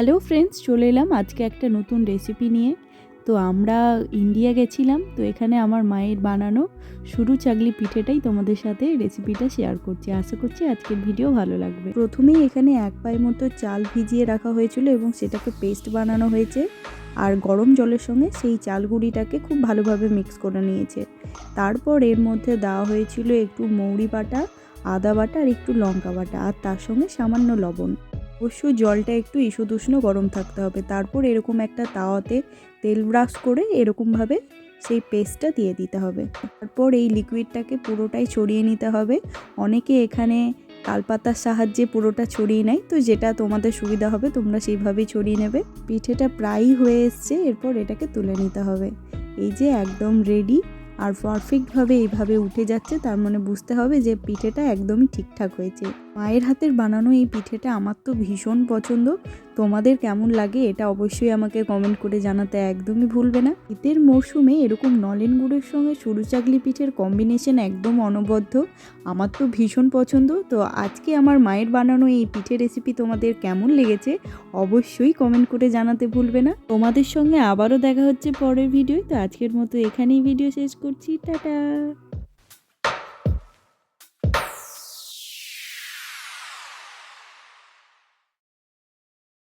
Hello friends চলে এলাম আজকে একটা নতুন রেসিপি নিয়ে। তো আমরা ইন্ডিয়া গেছিলাম, তো এখানে আমার মায়ের বানানো শুরু চাগলি পিঠেটাই তোমাদের সাথে রেসিপিটা শেয়ার করছি। আশা করছি আজকের ভিডিও ভালো লাগবে। প্রথমেই এখানে এক পায়ের মতো চাল ভিজিয়ে রাখা হয়েছিল এবং সেটাকে পেস্ট বানানো হয়েছে। আর গরম জলের সঙ্গে সেই চাল গুঁড়িটাকে খুব ভালোভাবে মিক্স করে নিয়েছে। তারপর এর মধ্যে দেওয়া হয়েছিল একটু মৌরি বাটা, আদা বাটা আর একটু লঙ্কা বাটা, আর তার সঙ্গে সামান্য লবণ। অবশ্যই জলটা একটু ইসুদুষ্ণ গরম থাকতে হবে। তারপর এরকম একটা তাওয়াতে তেল ব্রাশ করে এরকমভাবে সেই পেস্টটা দিয়ে দিতে হবে। তারপর এই লিকুইডটাকে পুরোটাই ছড়িয়ে নিতে হবে। অনেকে এখানে তালপাতার সাহায্যে পুরোটা ছড়িয়ে নেয়। তো যেটা তোমাদের সুবিধা হবে, তোমরা সেইভাবেই ছড়িয়ে নেবে। পিঠেটা প্রায়ই হয়ে এসছে, এরপর এটাকে তুলে নিতে হবে। এই যে একদম রেডি আর পারফেক্টভাবে এইভাবে উঠে যাচ্ছে, তার মানে বুঝতে হবে যে পিঠেটা একদমই ঠিকঠাক হয়েছে। মায়ের হাতের বানানো এই পিঠেটা আমার তো ভীষণ পছন্দ। তোমাদের কেমন লাগে এটা অবশ্যই আমাকে কমেন্ট করে জানাতে একদমই ভুলবে না। শীতের মরশুমে এরকম নলেন গুড়ের সঙ্গে সরু চাকলি পিঠের কম্বিনেশন একদম অনবদ্য। আমার তো ভীষণ পছন্দ, তো আজকে আমার মায়ের বানানো এই পিঠে রেসিপি তোমাদের কেমন লেগেছে অবশ্যই কমেন্ট করে জানাতে ভুলবে না। তোমাদের সঙ্গে আবারও দেখা হচ্ছে পরের ভিডিও তো আজকের মতো এখানেই ভিডিও শেষ করছি, টাটা!